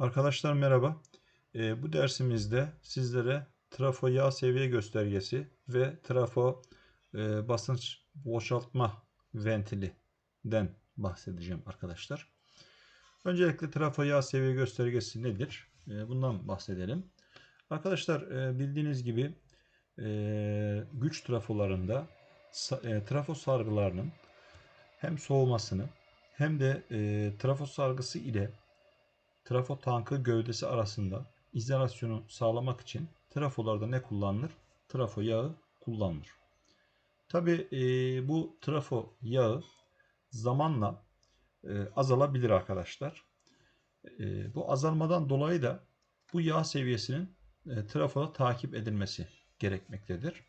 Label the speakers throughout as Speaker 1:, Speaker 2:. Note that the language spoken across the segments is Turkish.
Speaker 1: Arkadaşlar merhaba. Ee, bu dersimizde sizlere trafo yağ seviye göstergesi ve trafo e, basınç boşaltma ventilinden bahsedeceğim arkadaşlar. Öncelikle trafo yağ seviye göstergesi nedir? E, bundan bahsedelim. Arkadaşlar e, bildiğiniz gibi e, güç trafolarında e, trafo sargılarının hem soğumasını hem de e, trafo sargısı ile trafo tankı gövdesi arasında izolasyonu sağlamak için trafolarda ne kullanılır? Trafo yağı kullanılır. Tabi e, bu trafo yağı zamanla e, azalabilir arkadaşlar. E, bu azalmadan dolayı da bu yağ seviyesinin e, trafoda takip edilmesi gerekmektedir.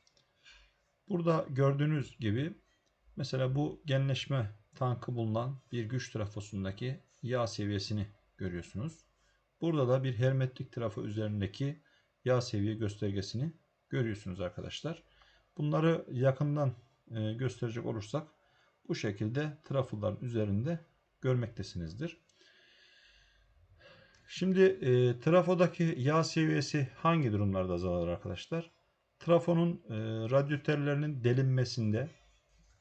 Speaker 1: Burada gördüğünüz gibi mesela bu genleşme tankı bulunan bir güç trafosundaki yağ seviyesini görüyorsunuz. Burada da bir hermetrik trafo üzerindeki yağ seviye göstergesini görüyorsunuz arkadaşlar. Bunları yakından e, gösterecek olursak bu şekilde trafoların üzerinde görmektesinizdir. Şimdi e, trafodaki yağ seviyesi hangi durumlarda azalır arkadaşlar? Trafonun e, radyatörlerinin delinmesinde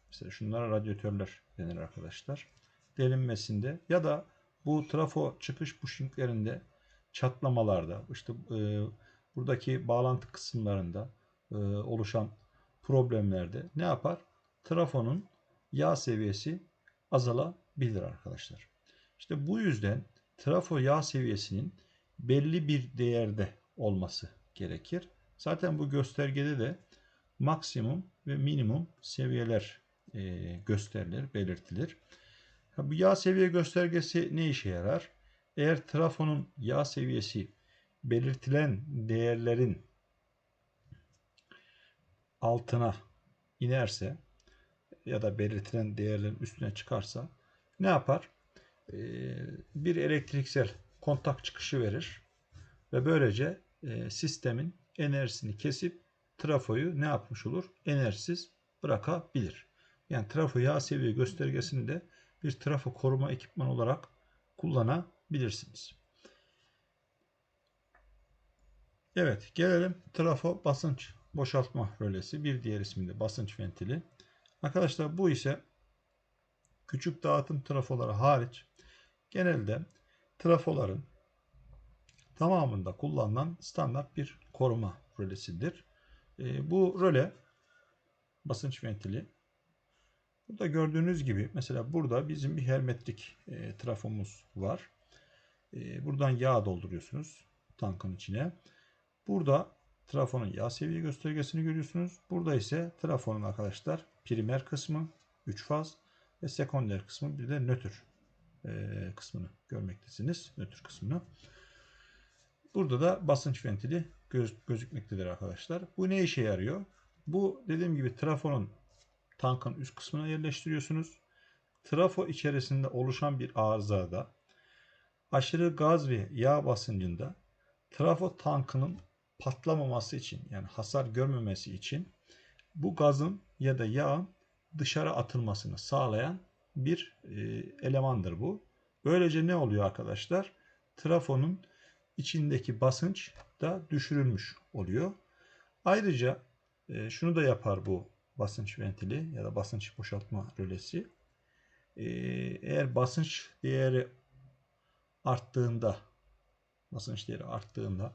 Speaker 1: mesela şunlara radyatörler denir arkadaşlar. Delinmesinde ya da bu trafo çıkış bushinglerinde çatlamalarda işte e, buradaki bağlantı kısımlarında e, oluşan problemlerde ne yapar? Trafonun yağ seviyesi azalabilir arkadaşlar. İşte bu yüzden trafo yağ seviyesinin belli bir değerde olması gerekir. Zaten bu göstergede de maksimum ve minimum seviyeler e, gösterilir, belirtilir. Bu yağ seviye göstergesi ne işe yarar? Eğer trafonun yağ seviyesi belirtilen değerlerin altına inerse ya da belirtilen değerlerin üstüne çıkarsa ne yapar? Ee, bir elektriksel kontak çıkışı verir ve böylece e, sistemin enerjisini kesip trafoyu ne yapmış olur? Enerjisiz bırakabilir. Yani trafo yağ seviye göstergesini de bir trafo koruma ekipmanı olarak kullanabilirsiniz. Evet gelelim trafo basınç boşaltma rölesi. Bir diğer ismi de basınç ventili. Arkadaşlar bu ise küçük dağıtım trafoları hariç genelde trafoların tamamında kullanılan standart bir koruma rölesidir. E, bu röle basınç ventili Burada gördüğünüz gibi mesela burada bizim bir hermetrik e, trafomuz var. E, buradan yağ dolduruyorsunuz tankın içine. Burada trafonun yağ seviye göstergesini görüyorsunuz. Burada ise trafonun arkadaşlar primer kısmı 3 faz ve sekonder kısmı bir de nötr e, kısmını görmektesiniz. Nötr kısmını. Burada da basınç ventili göz, gözükmektedir arkadaşlar. Bu ne işe yarıyor? Bu dediğim gibi trafonun tankın üst kısmına yerleştiriyorsunuz. Trafo içerisinde oluşan bir arızada aşırı gaz ve yağ basıncında trafo tankının patlamaması için yani hasar görmemesi için bu gazın ya da yağın dışarı atılmasını sağlayan bir e, elemandır bu. Böylece ne oluyor arkadaşlar? Trafonun içindeki basınç da düşürülmüş oluyor. Ayrıca e, şunu da yapar bu basınç ventili ya da basınç boşaltma rölesi. Ee, eğer basınç değeri arttığında basınç değeri arttığında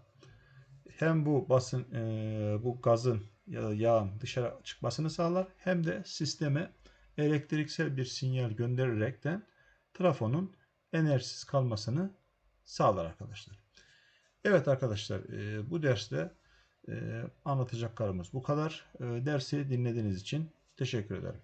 Speaker 1: hem bu basın e, bu gazın ya da yağın dışarı çıkmasını sağlar hem de sisteme elektriksel bir sinyal gönderirekten trafonun enerjisiz kalmasını sağlar arkadaşlar. Evet arkadaşlar e, bu derste anlatacaklarımız bu kadar. Dersi dinlediğiniz için teşekkür ederim.